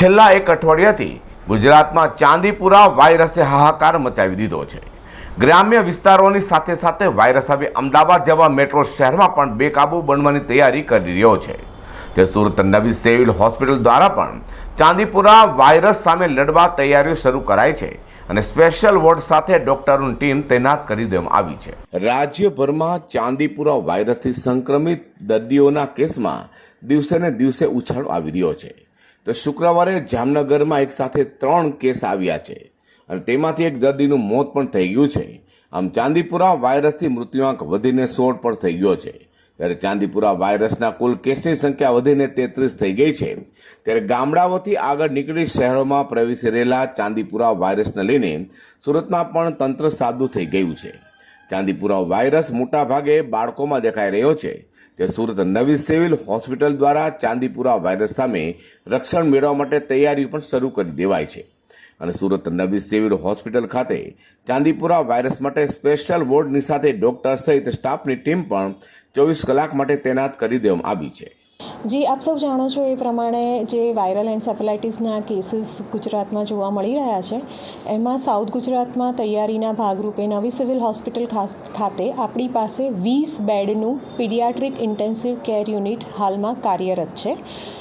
છેલ્લા એક અઠવાડિયાથી ગુજરાતમાં ચાંદીપુરા વાયરસે હાહાકાર મચાવી દીધો છે. ગ્રામ્ય વિસ્તારોની સાથે સાથે વાયરસ હવે અમદાવાદ જેવા મેટ્રો શહેરમાં પણ બેકાબુ બનવાની તૈયારી કરી રહ્યો છે. તે સુરત નવી સિવિલ હોસ્પિટલ દ્વારા પણ ચાંદીપુરા વાયરસ સામે લડવા તૈયારીઓ શરૂ કરાઈ છે અને સ્પેશિયલ વોર્ડ સાથે ડોક્ટરોની ટીમ તૈનાત કરી દેવામાં આવી છે. રાજ્યભરમાં ચાંદીપુરા વાયરસથી સંક્રમિત દર્દીઓના કેસમાં દિવસે ને દિવસે ઉછાળો આવી રહ્યો છે. તો શુક્રવારે જામનગરમાં એક સાથે ત્રણ કેસ આવ્યા છે અને તેમાંથી એક દર્દીનું મોત પણ થઈ ગયું છે. આમ ચાંદીપુરા વાયરસથી મૃત્યુઆંક વધીને સોળ પર થઈ ગયો છે. ત્યારે ચાંદીપુરા વાયરસના કુલ કેસની સંખ્યા વધીને તેત્રીસ થઈ ગઈ છે. ત્યારે ગામડાઓથી આગળ નીકળી શહેરોમાં પ્રવેશી રહેલા ચાંદીપુરા વાયરસને લઈને સુરતમાં પણ તંત્ર સાદું થઈ ગયું છે. ચાંદીપુરા વાયરસ મોટાભાગે બાળકોમાં દેખાઈ રહ્યો છે. તે સુરત નવી સિવિલ હોસ્પિટલ દ્વારા ચાંદીપુરા વાયરસ સામે રક્ષણ મેળવવા માટે તૈયારી પણ શરૂ કરી દેવાય છે. અને સુરત નવી સિવિલ હોસ્પિટલ ખાતે ચાંદીપુરા વાયરસ માટે સ્પેશિયલ વોર્ડની સાથે ડોક્ટર સહિત સ્ટાફની ટીમ પણ ચોવીસ કલાક માટે તૈનાત કરી દેવામાં આવી છે. જી, આપ સૌ જાણો છો એ પ્રમાણે જે વાયરલ એન્સેફેલાઇટિસના કેસીસ ગુજરાતમાં જોવા મળી રહ્યા છે, એમાં સાઉથ ગુજરાતમાં તૈયારીના ભાગરૂપે નવી સિવિલ હોસ્પિટલ ખાતે આપણી પાસે વીસ બેડનું પીડિયાટ્રિક ઇન્ટેન્સિવ કેર યુનિટ હાલમાં કાર્યરત છે.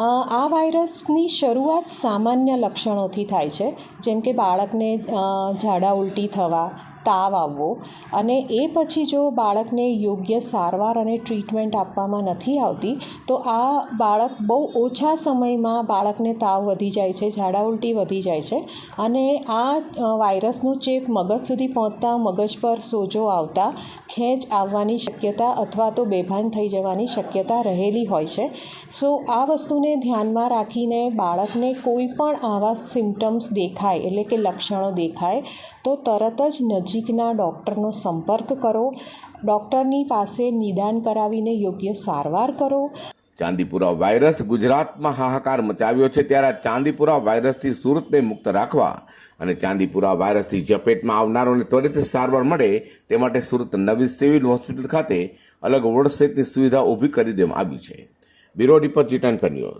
આ વાયરસની શરૂઆત સામાન્ય લક્ષણોથી થાય છે. જેમ કે બાળકને ઝાડા ઉલટી થવા, તાવ આવવો અને એ પછી જો બાળકને યોગ્ય સારવાર અને ટ્રીટમેન્ટ આપવામાં નથી આવતી, તો આ બાળક બહુ ઓછા સમયમાં બાળકને તાવ વધી જાય છે, ઝાડા ઉલટી વધી જાય છે અને આ વાયરસનો ચેપ મગજ સુધી પહોંચતા, મગજ પર સોજો આવતા, ખેંચ આવવાની શક્યતા અથવા તો બેભાન થઈ જવાની શક્યતા રહેલી હોય છે. સો, આ વસ્તુને ધ્યાનમાં રાખીને બાળકને કોઈ પણ આવા સિમ્ટમ્સ દેખાય, એટલે કે લક્ષણો દેખાય, તો તરત જ નજીકના ડૉક્ટરનો સંપર્ક કરો. ડૉક્ટરની પાસે નિદાન કરાવીને યોગ્ય સારવાર કરો. ચાંદીપુરા વાયરસ ગુજરાતમાં હાહાકાર મચાવ્યો છે ત્યારે ચાંદીપુરા વાયરસથી સુરતને મુક્ત રાખવા અને ચાંદીપુરા વાયરસથી ઝપેટમાં આવનારોને ત્વરિત સારવાર મળે તે માટે સુરત નવી સિવિલ હોસ્પિટલ ખાતે અલગ વોર્ડ સહિતની સુવિધા ઊભી કરી દેવામાં આવી છે. રિપોર્ટ જી ટેન ન્યૂઝ